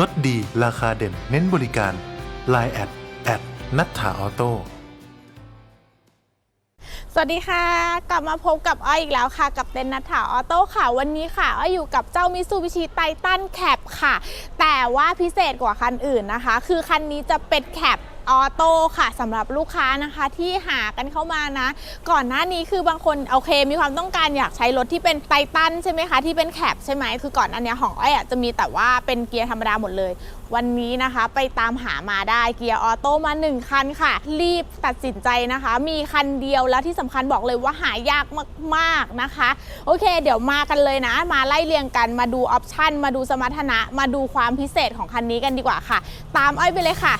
ลดดีราคาเด่น เน้นบริการ Line แอดแอดนัทธาออโต้สวัสดีค่ะ กลับมาพบกับอ้อยอีกแล้วค่ะ กับเต็นนัทถาออโต้ค่ะ วันนี้ค่ะอ้อยอยู่กับเจ้ามิซูบิชิไททันแคปค่ะ แต่ว่าพิเศษกว่าคันอื่นนะคะ คือคันนี้จะเป็นแคป ออโต้ค่ะสำหรับลูกค้านะคะที่หากันเข้ามานะ ก่อนหน้านี้คือบางคนโอเค มีความต้องการอยากใช้รถที่เป็นไททันใช่ไหมคะที่เป็นแคปใช่ไหมคือก่อนอันเนี้ยของอ้อยอะจะมีแต่ว่าเป็นเกียร์ธรรมดาหมดเลยวันนี้นะคะ ไปตามหามาได้เกียร์ออโต้มา 1 คันค่ะ รีบตัดสินใจนะคะ มีคันเดียวแล้วที่สำคัญบอกเลยว่าหายากมากๆนะคะ โอเค เดี๋ยวมากันเลยนะ มาไล่เรียงกันมาดูออปชันมาดูสมรรถนะ มาดูความพิเศษของคันนี้กันดีกว่าค่ะ ตามอ้อยไปเลยค่ะ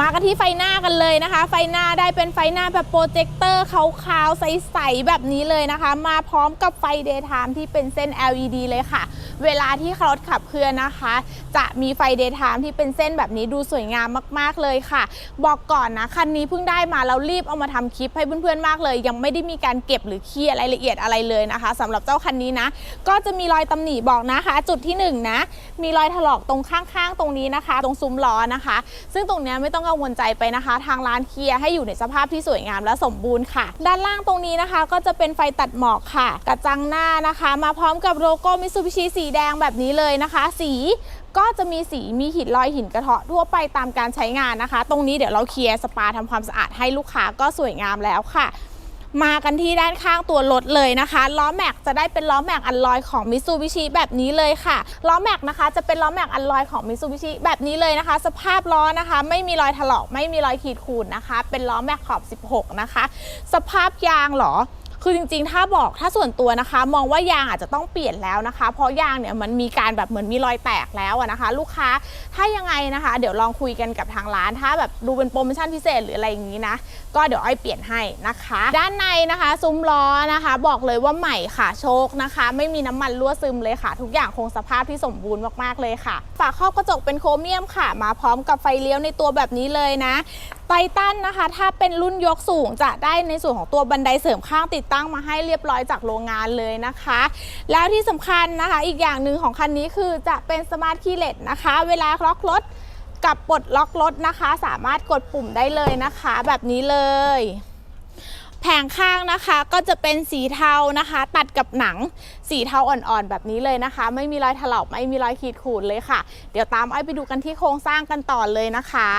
มากันที่ไฟหน้ากันเลยนะคะ ไฟหน้าได้เป็นไฟหน้าแบบโปรเจคเตอร์ขาวๆใสๆแบบนี้เลยนะคะ มาพร้อมกับไฟ daytime ที่เป็นเส้น LED เลยค่ะ เวลาที่รถขับเคลื่อนนะคะ จะมีไฟ daytime ที่เป็นเส้นแบบนี้ดูสวยงามมากๆเลยค่ะ บอกก่อนนะคันนี้เพิ่งได้มาแล้วรีบเอามาทำคลิปให้เพื่อนๆมากเลย ยังไม่ได้มีการเก็บหรือเคลียร์รายละเอียดอะไรเลยนะคะสำหรับเจ้าคันนี้นะ ก็จะมีรอยตำหนิบอกนะคะ จุดที่หนึ่งนะมีรอยถลอกตรงข้างๆ ตรงนี้นะคะ ตรงซุ้มล้อนะคะ ซึ่งตรงเนี้ยไม่ต้องกังวลใจไปนะคะ ทางร้านเคลียร์ให้อยู่ในสภาพที่สวยงามและสมบูรณ์ค่ะ ด้านล่างตรงนี้นะคะ ก็จะเป็นไฟตัดหมอกค่ะ กระจังหน้านะคะ มาพร้อมกับโลโก้มิ t ซูบิชิสีแดงแบบนี้เลยนะคะ สีก็จะมีสีมีหินลอยหินกระเทาะทั่วไปตามการใช้งานนะคะ ตรงนี้เดี๋ยวเราเคลียร์สปาทำความสะอาดให้ลูกค้าก็สวยงามแล้วค่ะ มากันที่ด้านข้างตัวรถเลยนะคะล้อแม็กจะได้เป็นล้อแม็กอัลลอยของมิ t ซูบิชิแบบนี้เลยค่ะล้อแม็กนะคะจะเป็นล้อแม็กอัลลอยของมิ t ซูบิชิแบบนี้เลยนะคะ สภาพล้อนะคะ ไม่มีรอยถลอกไม่มีรอยขีดข่วนนะคะ เป็นล้อแม็กขอบ 16 นะคะ สภาพยางเหรอ คือจริงๆ ถ้าบอกถ้าส่วนตัวนะคะ มองว่ายางอาจจะต้องเปลี่ยนแล้วนะคะ เพราะยางเนี่ยมันมีการแบบเหมือนมีรอยแตกแล้วนะคะ ลูกค้าถ้ายังไงนะคะ เดี๋ยวลองคุยกันกับทางร้าน ถ้าแบบดูเป็นโปรโมชั่นพิเศษหรืออะไรอย่างนี้นะ ก็เดี๋ยวอ้อยเปลี่ยนให้นะคะ ด้านในนะคะซุ้มล้อนะคะ บอกเลยว่าใหม่ค่ะโชคนะคะ ไม่มีน้ำมันรั่วซึมเลยค่ะ ทุกอย่างคงสภาพที่สมบูรณ์มากๆเลยค่ะ ฝาครอบกระจกเป็นโครเมียมค่ะ มาพร้อมกับไฟเลี้ยวในตัวแบบนี้เลยนะ ไททันนะคะ ถ้าเป็นรุ่นยกสูงจะได้ในส่วนของตัวบันไดเสริมข้างติดตั้งมาให้เรียบร้อยจากโรงงานเลยนะคะ แล้วที่สำคัญนะคะ อีกอย่างหนึ่งของคันนี้คือจะเป็นสมาร์ทคีย์เลสนะคะ เวลาล็อกรถกับปลดล็อกรถนะคะ สามารถกดปุ่มได้เลยนะคะ แบบนี้เลย แผงข้างนะคะก็จะเป็นสีเทานะคะ ตัดกับหนังสีเทาอ่อนๆแบบนี้เลยนะคะ ไม่มีรอยถลอกไม่มีรอยขีดข่วนเลยค่ะ เดี๋ยวตามไอ้ไปดูกันที่โครงสร้างกันต่อเลยนะคะ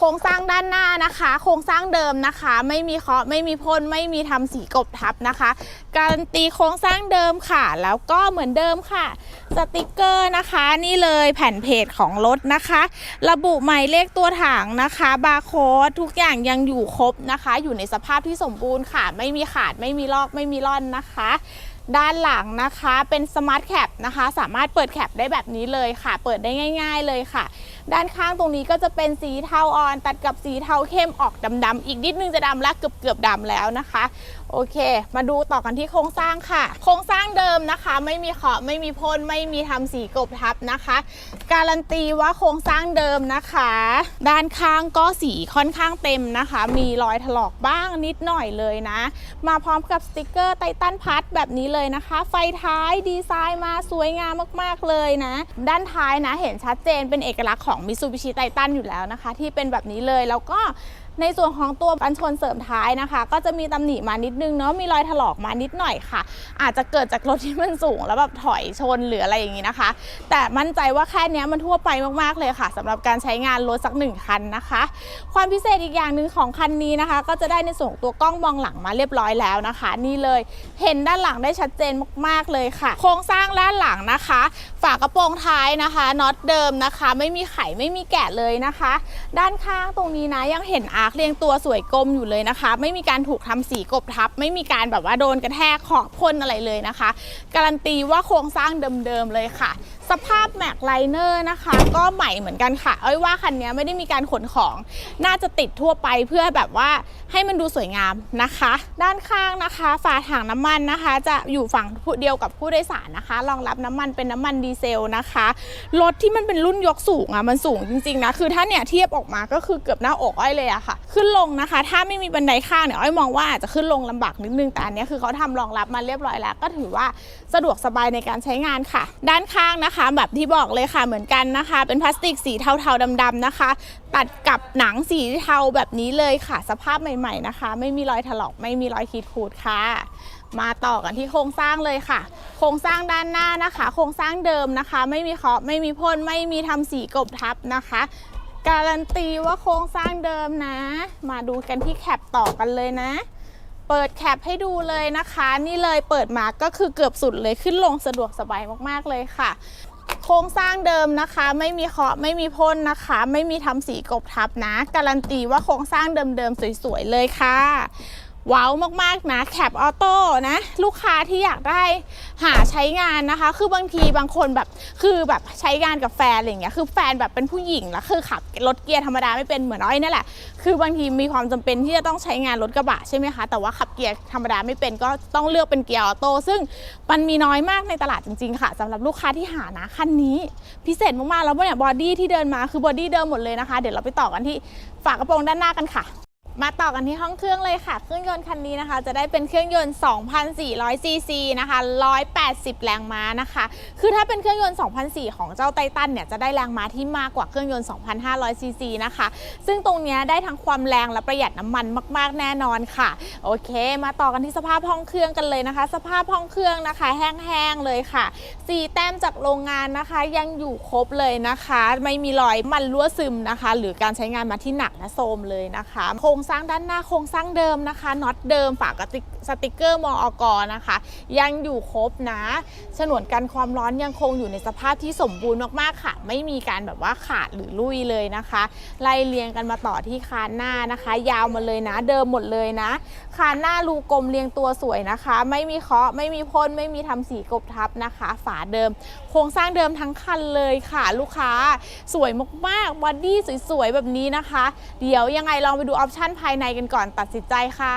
ครงสร้างด้านหน้านะคะ โครงสร้างเดิมนะคะ ไม่มีเคาะไม่มีพ่นไม่มีทำสีกบทับนะคะ การตีโครงสร้างเดิมค่ะ แล้วก็เหมือนเดิมค่ะ สติกเกอร์นะคะ นี่เลยแผ่นเพจของรถนะคะ ระบุหมายเลขตัวถังนะคะบาร์โค้ดทุกอย่างยังอยู่ครบนะคะ อยู่ในสภาพที่สมบูรณ์ค่ะ ไม่มีขาดไม่มีลอกไม่มีร่อนนะคะ ด้านหลังนะคะเป็นสมาร์ทแคปนะคะ สามารถเปิดแคปได้แบบนี้เลยค่ะ เปิดได้ง่าย ๆ เลยค่ะ ด้านข้างตรงนี้ก็จะเป็นสีเทาอ่อน ตัดกับสีเทาเข้มออกดำๆอีกนิดนึงจะดำและเกือบๆดำแล้วนะคะ โอเค มาดูต่อกันที่โครงสร้างค่ะ โครงสร้างเดิมนะคะ ไม่มีเคาะไม่มีพ่นไม่มีทำสีกบทับนะคะ การันตีว่าโครงสร้างเดิมนะคะ ด้านข้างก็สีค่อนข้างเต็มนะคะ มีรอยถลอกบ้างนิดหน่อยเลยนะ มาพร้อมกับสติกเกอร์ไททันพัดแบบนี้เลยนะคะ ไฟท้ายดีไซน์มาสวยงามมากๆเลยนะ ด้านท้ายนะเห็นชัดเจนเป็นเอกลักษณ์ของมิ t ซูบิชิไททันอยู่แล้วนะคะ ที่เป็นแบบนี้เลยแล้วก็ ในส่วนของตัวกันชนเสริมท้ายนะคะ ก็จะมีตำหนิมานิดนึงเนาะมีรอยถลอกมานิดหน่อยค่ะ อาจจะเกิดจากรถที่มันสูงแล้วแบบถอยชนหรืออะไรอย่างนี้นะคะ แต่มั่นใจว่าแค่เนี้ยมันทั่วไปมากๆเลยค่ะสำหรับการใช้งานรถสักหนึ่งคันนะคะ ความพิเศษอีกอย่างหนึ่งของคันนี้นะคะ ก็จะได้ในส่วนของตัวกล้องมองหลังมาเรียบร้อยแล้วนะคะ นี่เลยเห็นด้านหลังได้ชัดเจนมากๆเลยค่ะ โครงสร้างด้านหลังนะคะ ฝากระโปรงท้ายนะคะน็อตเดิมนะคะ ไม่มีไขไม่มีแกะเลยนะคะ ด้านข้างตรงนี้นะยังเห็นอาเรียงตัวสวยกลมอยู่เลยนะคะ ไม่มีการถูกทำสีกบทับ ไม่มีการแบบว่าโดนกระแทกขอบพ่นอะไรเลยนะคะ การันตีว่าโครงสร้างเดิมๆเลยค่ะ สภาพแม็กไลเนอร์นะคะ ก็ใหม่เหมือนกันค่ะ เอ้ยว่าคันนี้ไม่ได้มีการขนของ น่าจะติดทั่วไปเพื่อแบบว่าให้มันดูสวยงามนะคะ ด้านข้างนะคะ ฝาถังน้ำมันนะคะ จะอยู่ฝั่งเดียวกับผู้โดยสารนะคะรองรับน้ำมันเป็นน้ำมันดีเซลนะคะรถที่มันเป็นรุ่นยกสูงอะมันสูงจริงๆนะคือถ้าเนี่ยเทียบออกมาก็คือเกือบหน้าอกอ้อยเลยอะค่ะขึ้นลงนะคะ ถ้าไม่มีบันไดข้างเนี่ยอ้อยมองว่าอาจจะขึ้นลงลำบากนิดนึงแต่อันเนี้ยคือเขาทำรองรับมาเรียบร้อยแล้ว ก็ถือว่าสะดวกสบายในการใช้งานค่ะ ด้านข้างนะคะ แบบที่บอกเลยค่ะเหมือนกันนะคะ เป็นพลาสติกสีเทาๆดำๆนะคะ ตัดกับหนังสีเทาแบบนี้เลยค่ะ สภาพใหม่ ๆนะคะ ไม่มีรอยถลอกไม่มีรอยขีดขูดค่ะมาต่อกันที่โครงสร้างเลยค่ะ โครงสร้างด้านหน้านะคะ โครงสร้างเดิมนะคะ ไม่มีเคาะไม่มีพ่นไม่มีทำสีกบทับนะคะ การันตีว่าโครงสร้างเดิมนะ มาดูกันที่แคปต่อกันเลยนะ เปิดแคปให้ดูเลยนะคะ นี่เลยเปิดมาก็คือเกือบสุดเลยขึ้นลงสะดวกสบายมากๆเลยค่ะ โครงสร้างเดิมนะคะ ไม่มีเคาะไม่มีพ่นนะคะ ไม่มีทำสีกบทับนะ การันตีว่าโครงสร้างเดิมๆสวยๆเลยค่ะ ว้าวมากๆนะแคปออโต้นะ ลูกค้าที่อยากได้หาใช้งานนะคะ คือบางทีบางคนแบบคือแบบใช้งานกับแฟนอะไรเงี้ยคือแฟนแบบเป็นผู้หญิงแล้วคือขับรถเกียร์ธรรมดาไม่เป็นเหมือนอ้อยนั่นแหละคือบางทีมีความจำเป็นที่จะต้องใช้งานรถกระบะใช่ไหมคะแต่ว่าขับเกียร์ธรรมดาไม่เป็นก็ต้องเลือกเป็นเกียร์ออโต้ซึ่งมันมีน้อยมากในตลาดจริง ๆ ค่ะสำหรับลูกค้าที่หานะคันนี้ พิเศษมากๆแล้วเนี่ยบอดี้ที่เดินมาคือบอดี้เดิมหมดเลยนะคะ เดี๋ยวเราไปต่อกันที่ฝากระโปรงด้านหน้ากันค่ะ มาต่อกันที่ห้องเครื่องเลยค่ะ เครื่องยนต์คันนี้นะคะ จะได้เป็นเครื่องยนต์ 2,400 ซีซีนะคะ 180 แรงม้านะคะ คือถ้าเป็นเครื่องยนต์ 2,400 ของเจ้าไททันเนี่ย จะได้แรงม้าที่มากกว่าเครื่องยนต์ 2,500 ซีซีนะคะ ซึ่งตรงนี้ได้ทั้งความแรงและประหยัดน้ำมันมาก ๆ แน่นอนค่ะ โอเค มาต่อกันที่สภาพห้องเครื่องกันเลยนะคะ สภาพห้องเครื่องนะคะ แห้ง ๆ เลยค่ะ สีแต้มจากโรงงานนะคะ ยังอยู่ครบเลยนะคะ ไม่มีรอยมันรั่วซึมนะคะ หรือการใช้งานมาที่หนักและโทรมเลยนะคะ โครงสร้างด้านหน้าโครงสร้างเดิมนะคะน็อตเดิมฝากระติกสติกเกอร์มอกนะคะ ยังอยู่ครบนะฉนวนกันความร้อนยังคงอยู่ในสภาพที่สมบูรณ์มากๆค่ะ ไม่มีการแบบว่าขาดหรือลุยเลยนะคะ ไล่เรียงกันมาต่อที่คานหน้านะคะ ยาวมาเลยนะเดิมหมดเลยนะคานหน้ารูกลมเรียงตัวสวยนะคะ ไม่มีเคาะไม่มีพ่นไม่มีทำสีกบทับนะคะ ฝาเดิม โครงสร้างเดิมทั้งคันเลยค่ะ ลูกค้าสวยมากๆบอดี้สวยๆแบบนี้นะคะ เดี๋ยวยังไงลองไปดูออปชั่นภายในกันก่อนตัดสินใจค่ะ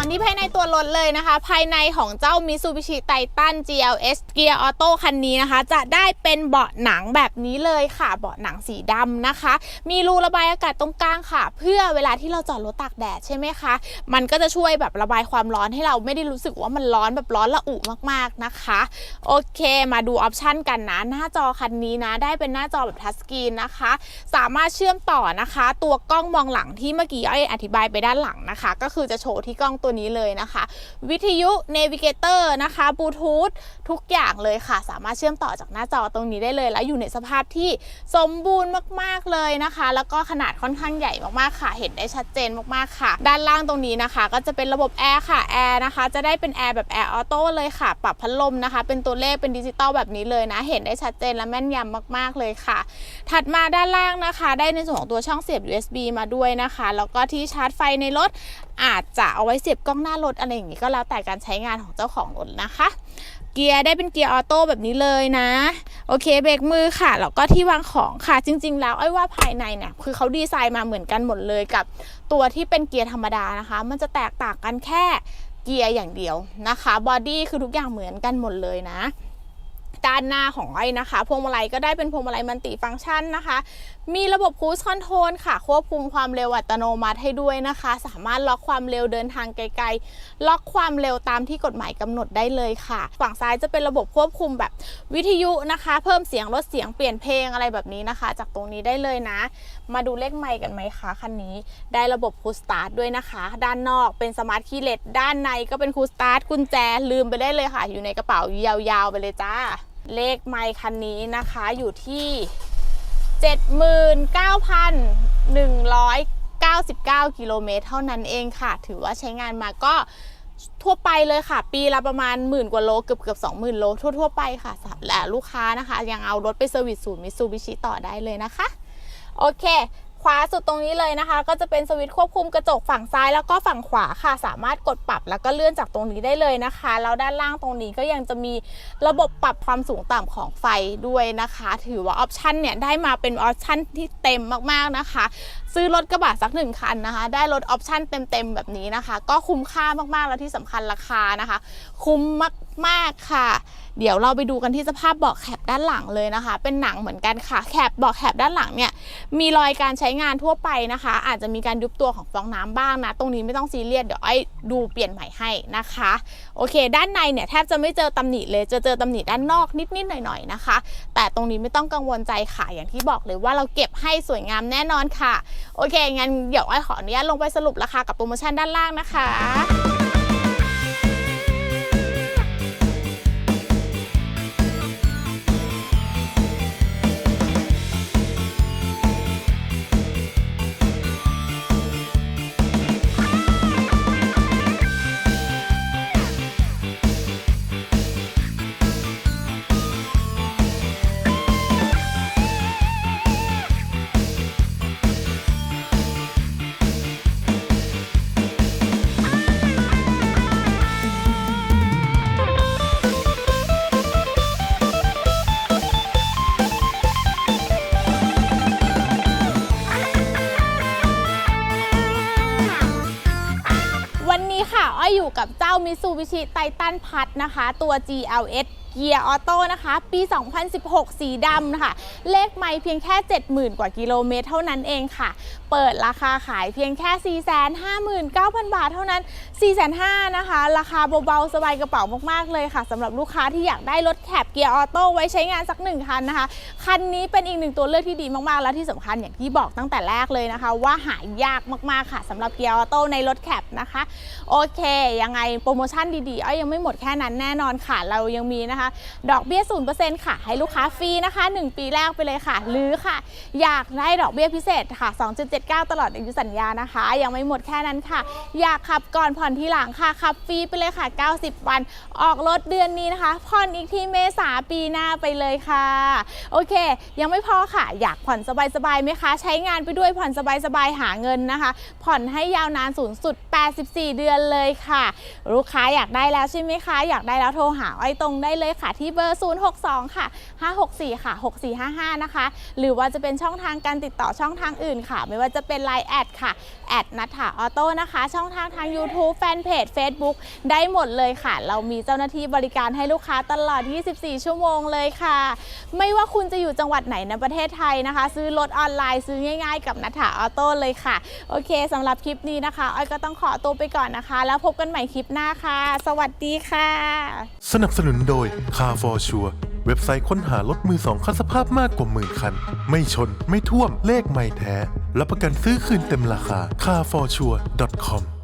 ที่ภายในตัวรถเลยนะคะ ภายในของเจ้า Mitsubishi Titan GLS Gear Auto คันนี้นะคะ จะได้เป็นเบาะหนังแบบนี้เลยค่ะ เบาะหนังสีดำนะคะ มีรูระบายอากาศตรงกลางค่ะ เพื่อเวลาที่เราจอดรถตากแดดใช่ไหมคะ มันก็จะช่วยแบบระบายความร้อนให้เราไม่ได้รู้สึกว่ามันร้อนแบบร้อนระอุมากๆนะคะ โอเค มาดูออปชันกันนะ หน้าจอคันนี้นะ ได้เป็นหน้าจอแบบทัชสกรีนนะคะ สามารถเชื่อมต่อนะคะ ตัวกล้องมองหลังที่เมื่อกี้อ้อยอธิบายไปด้านหลังนะคะ ก็คือจะโชว์ที่กล้องตัวนี้เลยนะคะ วิทยุเนวิเกเตอร์นะคะบลูทูธทุกอย่างเลยค่ะ สามารถเชื่อมต่อจากหน้าจอตรงนี้ได้เลย แล้วอยู่ในสภาพที่สมบูรณ์มากๆเลยนะคะ แล้วก็ขนาดค่อนข้างใหญ่มากๆค่ะ เห็นได้ชัดเจนมากๆค่ะ ด้านล่างตรงนี้นะคะ ก็จะเป็นระบบแอร์ค่ะแอร์นะคะ จะได้เป็นแอร์แบบแอร์ออโต้เลยค่ะ ปรับพัดลมนะคะ เป็นตัวเลขเป็นดิจิตอลแบบนี้เลยนะ เห็นได้ชัดเจนและแม่นยำมาก ๆเลยค่ะ ถัดมาด้านล่างนะคะ ได้ในส่วนของตัวช่องเสียบ USB มาด้วยนะคะ แล้วก็ที่ชาร์จไฟในรถ อาจจะเอาไว้เสียบกล้องหน้ารถอะไรอย่างนี้ก็แล้วแต่การใช้งานของเจ้าของรถนะคะ เกียร์ได้เป็นเกียร์ออโต้แบบนี้เลยนะ โอเคเบรกมือค่ะ แล้วก็ที่วางของค่ะ จริง ๆ แล้วไอ้ว่าภายในเนี่ย คือเขาดีไซน์มาเหมือนกันหมดเลยกับตัวที่เป็นเกียร์ธรรมดานะคะ มันจะแตกต่างกันแค่เกียร์อย่างเดียวนะคะบอดี้คือทุกอย่างเหมือนกันหมดเลยนะด้านหน้าของไอ้นะคะ พวงมาลัยก็ได้เป็นพวงมาลัยมัลติฟังก์ชันนะคะมีระบบครู e คอนโทรลค่ะ ควบคุมความเร็วอัตโนมัติให้ด้วยนะคะ สามารถล็อกความเร็วเดินทางไกลๆ ล็อกความเร็วตามที่กฎหมายกำหนดได้เลยค่ะฝั่งซ้ายจะเป็นระบบควบคุมแบบวิทยุนะคะ เพิ่มเสียงลดเสียงเปลี่ยนเพลงอะไรแบบนี้นะคะ จากตรงนี้ได้เลยนะ มาดูเลขไมค์กันไหมคะคันนี้ ได้ระบบคูสตาร์ทด้วยนะคะ ด้านนอกเป็นสมาร์ทคีย์เลสด้านในก็เป็นคูสตาร์ทกุญแจลืมไปได้เลยค่ะ อยู่ในกระเป๋ายาวๆไปเลยจ้าเลขไมค์คันนี้นะคะอยู่ที่ 79,199 กิโลเมตรเท่านั้นเองค่ะ ถือว่าใช้งานมาก็ทั่วไปเลยค่ะ ปีละประมาณหมื่นกว่าโลเกือบเกือบสองหมื่นโลทั่ว ๆ ไปค่ะและลูกค้านะคะ ยังเอารถไปเซอร์วิสศูนย์มิซูบิชิต่อได้เลยนะคะ โอเค ขวาสุดตรงนี้เลยนะคะ ก็จะเป็นสวิตช์ควบคุมกระจกฝั่งซ้ายแล้วก็ฝั่งขวาค่ะ สามารถกดปรับแล้วก็เลื่อนจากตรงนี้ได้เลยนะคะแล้วด้านล่างตรงนี้ก็ยังจะมีระบบปรับความสูงต่ำของไฟด้วยนะคะ ถือว่าออปชันเนี่ยได้มาเป็นออปชันที่เต็มมากๆนะคะ ซื้อรถกระบะสักหนึ่งคันนะคะ ได้รถออปชั่นเต็มๆแบบนี้นะคะ ก็คุ้มค่ามากๆ แล้วที่สำคัญราคานะคะ คุ้มมากๆค่ะ เดี๋ยวเราไปดูกันที่สภาพเบาะแคปด้านหลังเลยนะคะ เป็นหนังเหมือนกันค่ะ แคปเบาะแคปด้านหลังเนี่ยมีรอยการใช้งานทั่วไปนะคะ อาจจะมีการยุบตัวของฟองน้ำบ้างนะ ตรงนี้ไม่ต้องซีเรียสเดี๋ยวไอ้ดูเปลี่ยนใหม่ให้นะคะ โอเค ด้านในเนี่ยแทบจะไม่เจอตำหนิเลยจะเจอตำหนิด้านนอกนิดๆหน่อยๆนะคะ แต่ตรงนี้ไม่ต้องกังวลใจค่ะอย่างที่บอกเลยว่าเราเก็บให้สวยงามแน่นอนค่ะโอเคงั้นเดี๋ยวไอ้ขออนุญาตลงไปสรุปราคากับโปรโมชั่นด้านล่างนะคะ มิซูบิชิไททันพัทนะคะ ตัว GLS เกียร์ออโต้นะคะ ปี 2016 สีดำนะคะ เลขไม่เพียงแค่ 70,000 กว่ากิโลเมตรเท่านั้นเองค่ะ เปิดราคาขายเพียงแค่ 459,000 บาทเท่านั้น 4,500นะคะ ราคาเบาๆ สบายกระเป๋ามากๆเลยค่ะสำหรับลูกค้าที่อยากได้รถแคปเกียร์ออโต้ไว้ใช้งานสักหนึ่งคันนะคะ คันนี้เป็นอีกหนึ่งตัวเลือกที่ดีมากๆ และที่สำคัญอย่างที่บอกตั้งแต่แรกเลยนะคะ ว่าหายากมากๆค่ะสำหรับเกียร์ออโต้ในรถแคปนะคะ โอเค ยังไงโปรโมชั่นดีๆอ้อยยังไม่หมดแค่นั้นแน่นอนค่ะ เรายังมีนะคะดอกเบี้ย 0%ค่ะ ให้ลูกค้าฟรีนะคะ 1 ปีแรกไปเลยค่ะ หรือค่ะ อยากได้ดอกเบี้ยพิเศษค่ะ 2.79 ตลอดอายุสัญญานะคะ ยังไม่หมดแค่นั้นค่ะ อยากขับก่อนผ่อนทีหลังค่ะ ขับฟรีไปเลยค่ะ 90 วัน ออกรถเดือนนี้นะคะ ผ่อนอีกที่เมษาปีหน้าไปเลยค่ะ โอเค ยังไม่พอค่ะ อยากผ่อนสบายๆไหมคะ ใช้งานไปด้วยผ่อนสบายๆหาเงินนะคะ ผ่อนให้ยาวนานสูงสุด 84 เดือนเลยค่ะ ลูกค้าอยากได้แล้วใช่ไหมคะ อยากได้แล้วโทรหาอ้อยตรงได้เลยค่ะที่เบอร์ 062 ค่ะ 564 ค่ะ 6455 นะคะ หรือว่าจะเป็นช่องทางการติดต่อช่องทางอื่นค่ะ ไม่ว่าจะเป็น Line แอดค่ะแอดนัทถาออโต้นะคะ ช่องทางทาง YouTube แฟนเพจ Facebook ได้หมดเลยค่ะ เรามีเจ้าหน้าที่บริการให้ลูกค้าตลอด 24 ชั่วโมงเลยค่ะ ไม่ว่าคุณจะอยู่จังหวัดไหนในประเทศไทยนะคะ ซื้อรถออนไลน์ซื้อง่ายๆ กับนัทถาออโต้เลยค่ะ โอเคสำหรับคลิปนี้นะคะอ้อยก็ต้องขอตัวไปก่อนนะคะ แล้วพบกันใหม่คลิปหน้าค่ะ สวัสดีค่ะ สนับสนุนโดยคาร์ฟอร์ชัวเว็บไซต์ค้นหารถมือสองคันสภาพมากกว่าหมื่นคัน ไม่ชน ไม่ท่วม เลขไม่แท้ รับประกันซื้อคืนเต็มราคา carforsure.com